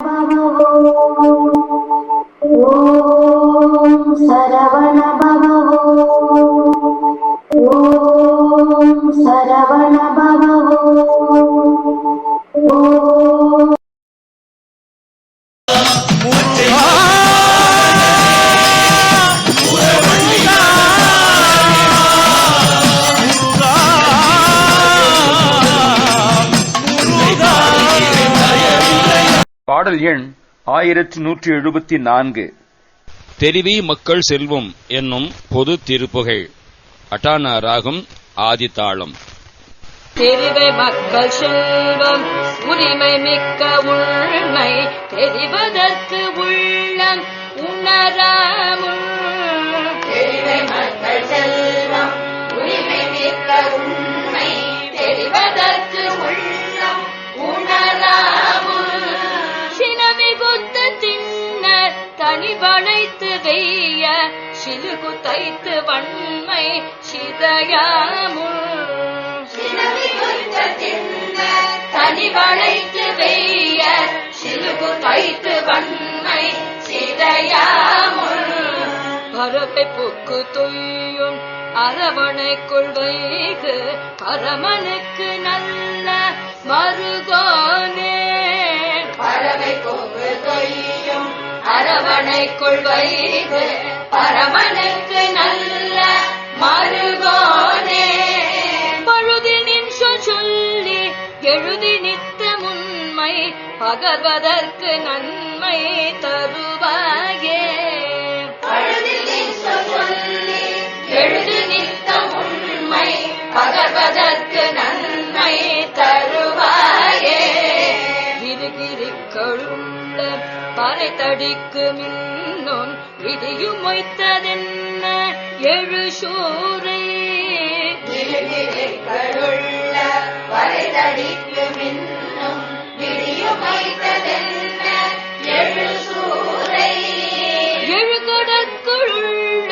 ॐ सरवण பாடல் எண் ஆயிரத்தி நூற்றி எழுபத்தி நான்கு. தெரிவி மக்கள் செல்வம் என்னும் பொது திருப்புகழ். அட்டானா ராகம் ஆதித்தாளம். தெரிவை மக்கள் செல்வம் உரிமை மிக்க உண்மை தெரிவதற்கு வளைத்து வெய்ய சிலுகு தைத்து வன்மை சிதையாமுள் தனி வளைத்து வெய்ய சிலுகு தைத்து வன்மை சிதையாமுள் பரப்பை புக்கு தொய்யும் அரவணைக்குள் வைகு பரமனுக்கு நல்ல மருகோனே. தொய்யும் அரவணைக்குள் வைகு பரமனுக்கு நல்ல மருகோனே பழுதி நின்று சொல்லி எழுதி நித்த முன்மை பகர்வதற்கு நன்மை தரும் பறை தடிக்கு மின்னும் விதியும் வைத்ததென்ன? எழு சூரை விருகிருக்களுள்ள பறை தடிக்கு மின்னும் விடியும் வைத்ததென்ன? எழு சூரை எழுகடற்குள்ள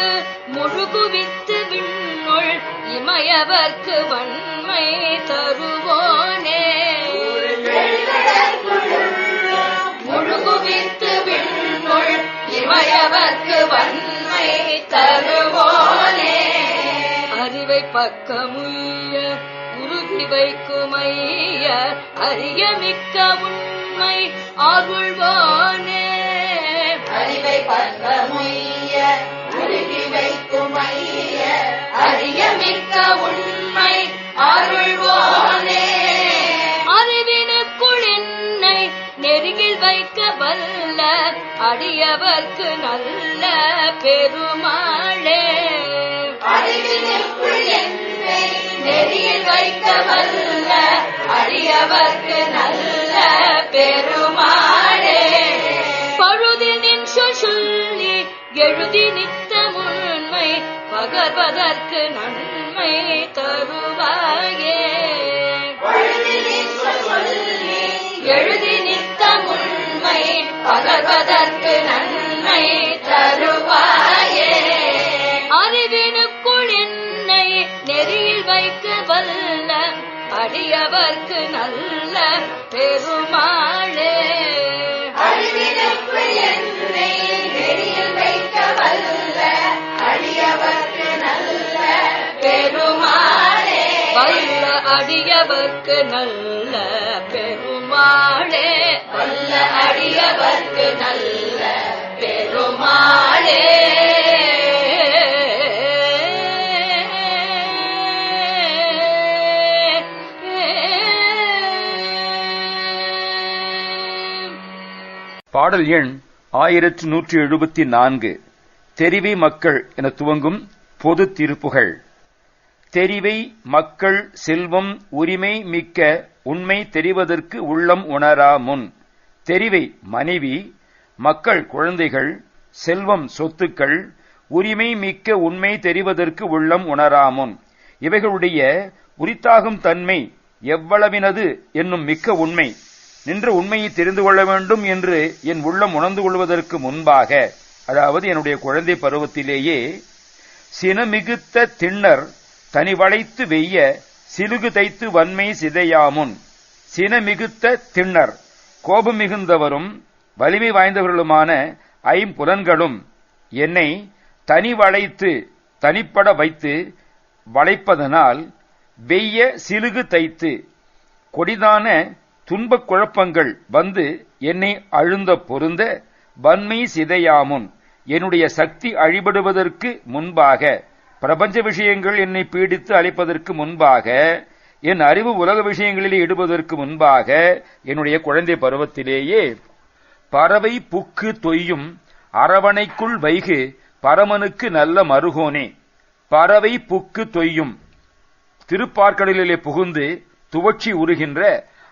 முழுகுவித்து விண்ணுள் இமயவர்க்கு வன்மை தருவோனே இமயவர்க்கு வன்மை தருவோனே. அறிவை பக்கமுய்ய உருகி வைக்குமைய அறிய மிக்க உண்மை அருள்வோனே அறிவை பக்கமுய்ய உருகி வைக்குமைய அறிய மிக்க உண்மை அருள்வோனே அறிவினுக்குள் என்னை நெருங்கில் வைக்க வல்ல அடியவர்க்கு நல்ல பெருமாளே. நெறியில் வைக்க வல்ல அடியவர்க்கு நல்ல பெருமாளே. பழுதினின் சொல் சொல்லி எழுதி நித்த முன்மை பகர்வதற்கு நன்மை தருவாயே வைக்க வல்ல அடியவர்க்கு நல்ல பெருமாளே. அறிவினுக்குள் என்னை நெறியில் வைக்க வல்ல அடியவர்க்கு நல்ல பெருமாளே. வல்ல அடியவர்க்கு நல்ல பெருமாளே. வல்ல அடியவர்க்கு நல்ல பெருமாளே. பாடல் எண் ஆயிரத்தி நூற்றி எழுபத்தி நான்கு. தெரிவை மக்கள் என துவங்கும் பொது திருப்புகழ் தெரிவை மக்கள் செல்வம் உரிமை மிக்க உண்மை தெரிவதற்கு உள்ளம் உணரா முன். தெரிவை மனைவி மக்கள் குழந்தைகள் செல்வம் சொத்துக்கள் உரிமை மிக்க உண்மை தெரிவதற்கு உள்ளம் உணராமுன் இவைகளுடைய உரித்தாகும் தன்மை எவ்வளவினது என்னும் மிக்க உண்மை. நின்ற உண்மையை தெரிந்து கொள்ள வேண்டும் என்று என் உள்ளம் உணர்ந்து கொள்வதற்கு முன்பாக அதாவது என்னுடைய குழந்தை பருவத்திலேயே சினமிகுத்த திண்ணர் தனி வளைத்து வெய்ய சிலுகு தைத்து வன்மை சிதையாமுன் சினமிகுத்த திண்ணர் கோபம் மிகுந்தவரும் வலிமை வாய்ந்தவர்களுமான ஐம்புலன்களும் என்னை தனி வளைத்து தனிப்பட வைத்து வளைப்பதனால் வெய்ய சிலுகு தைத்து கொடிதான துன்பக் குழப்பங்கள் வந்து என்னை அழுந்த பொருந்த வன்மை சிதையாமுன் என்னுடைய சக்தி அழிபடுவதற்கு முன்பாக பிரபஞ்ச விஷயங்கள் என்னை பீடித்து அழைப்பதற்கு முன்பாக என் அறிவு உலக விஷயங்களில் இடுவதற்கு முன்பாக என்னுடைய குழந்தை பருவத்திலேயே பறவை புக்கு தொய்யும் அரவணைக்குள் வைகு பரமனுக்கு நல்ல மருகோனே. பறவை புக்கு தொய்யும் திருப்பார்க்கடலிலே புகுந்து துவட்சி உருகின்ற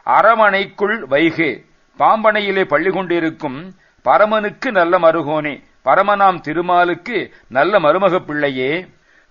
அரமனைக்குள் வைகு. பாம்பனையிலே பள்ளி கொண்டிருக்கும் பரமனுக்கு நல்ல மருகோனே. பரமனாம் திருமாலுக்கு நல்ல மருமகப் பிள்ளையே.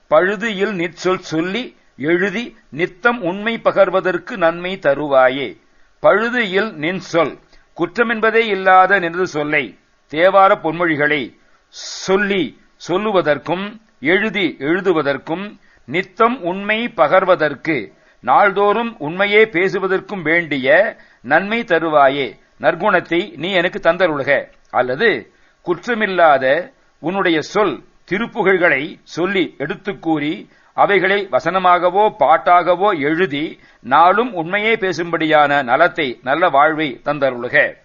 பழுது இல் நிற்சொல் சொல்லி எழுதி நித்தம் உண்மை பகர்வதற்கு நன்மை தருவாயே. பழுது இல் நின் சொல் குற்றமென்பதே இல்லாத நினது சொல்லை. தேவார பொன்மொழிகளை சொல்லி சொல்லுவதற்கும் எழுதி எழுதுவதற்கும் நித்தம் உண்மை பகர்வதற்கு நாள்தோறும் உண்மையே பேசுவதற்கும் வேண்டிய நன்மை தருவாயே. நற்குணத்தை நீ எனக்கு தந்தருளுக. அல்லது குற்றமில்லாத உன்னுடைய சொல் திருப்புகழ்களை சொல்லி எடுத்துக் கூறி அவைகளை வசனமாகவோ பாட்டாகவோ எழுதி நாளும் உண்மையே பேசும்படியான நலத்தை நல்ல வாழ்வை தந்தருளுக.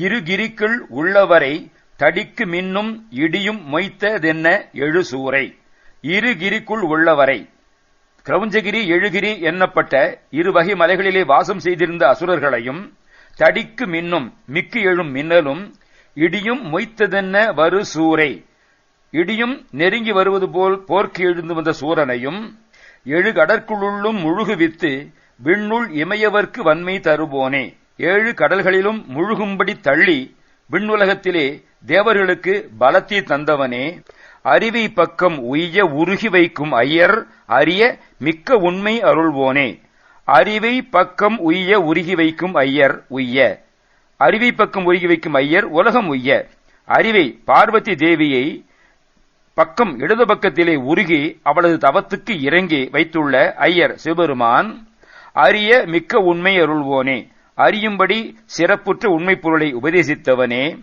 இருகிரிக்குள் உள்ளவரை தடிக்கு மின்னும் இடியும் மொய்த்ததென்ன எழுசூரை இருகிரிக்குள் உள்ளவரை கிரௌஞ்சகிரி எழுகிரி என்னப்பட்ட இரு வகை மலைகளிலே வாசம் செய்திருந்த அசுரர்களையும் தடிக்கு மின்னும் மிக்கு எழும் மின்னலும் இடியும் மொய்த்ததென்ன வரு சூரை. இடியும் நெருங்கி வருவது போல் போர்க்கு எழுந்து வந்த சூரனையும் எழு முழுகுவித்து விண்ணுள் இமையவர்க்கு வன்மை தருவோனே ஏழு கடல்களிலும் முழுகும்படி தள்ளி விண்ணுலகத்திலே தேவர்களுக்கு பலத்தை தந்தவனே. அறிவை பக்கம் உய்ய உருகி வைக்கும் ஐயர் அறிய மிக்க உண்மை அருள்வோனே. அறிவை பக்கம் உய்ய உருகி வைக்கும் ஐயர் உய்ய. அறிவை பக்கம் உருகி வைக்கும் ஐயர் உலகம் உய்ய. அறிவை பார்வதி தேவியை பக்கம் இடது பக்கத்திலே உருகி அவளது தவத்துக்கு இறங்கி வைத்துள்ள ஐயர் சிவபெருமான் அறிய மிக்க உண்மை அருள்வோனே. அறியும்படி சிறப்புற்ற உண்மை பொருளை உபதேசித்தவனே.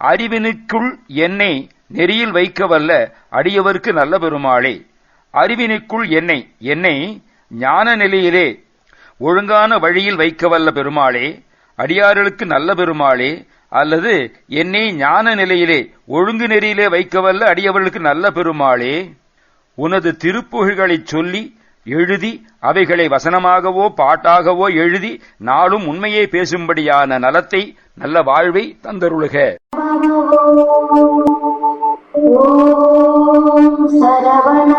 அறிவினுக்குள் என்னை நெறியில் வைக்க வல்ல அடியவர்க்கு நல்ல பெருமாளே. அறிவினுக்குள் என்னை என்னை ஞான நிலையிலே ஒழுங்கான வழியில் வைக்க வல்ல பெருமாளே. அடியார்களுக்கு நல்ல பெருமாளே. அல்லது என்னை ஞான நிலையிலே ஒழுங்கு நெறியிலே வைக்க வல்ல அடியவர்களுக்கு நல்ல பெருமாளே. உனது திருப்புகழ்களைச் சொல்லி எழுதி அவைகளை வசனமாகவோ பாட்டாகவோ எழுதி நாளும் உண்மையே பேசும்படியான நலத்தை நல்ல வாழ்வை தந்தருளுக. ஓம் சரவண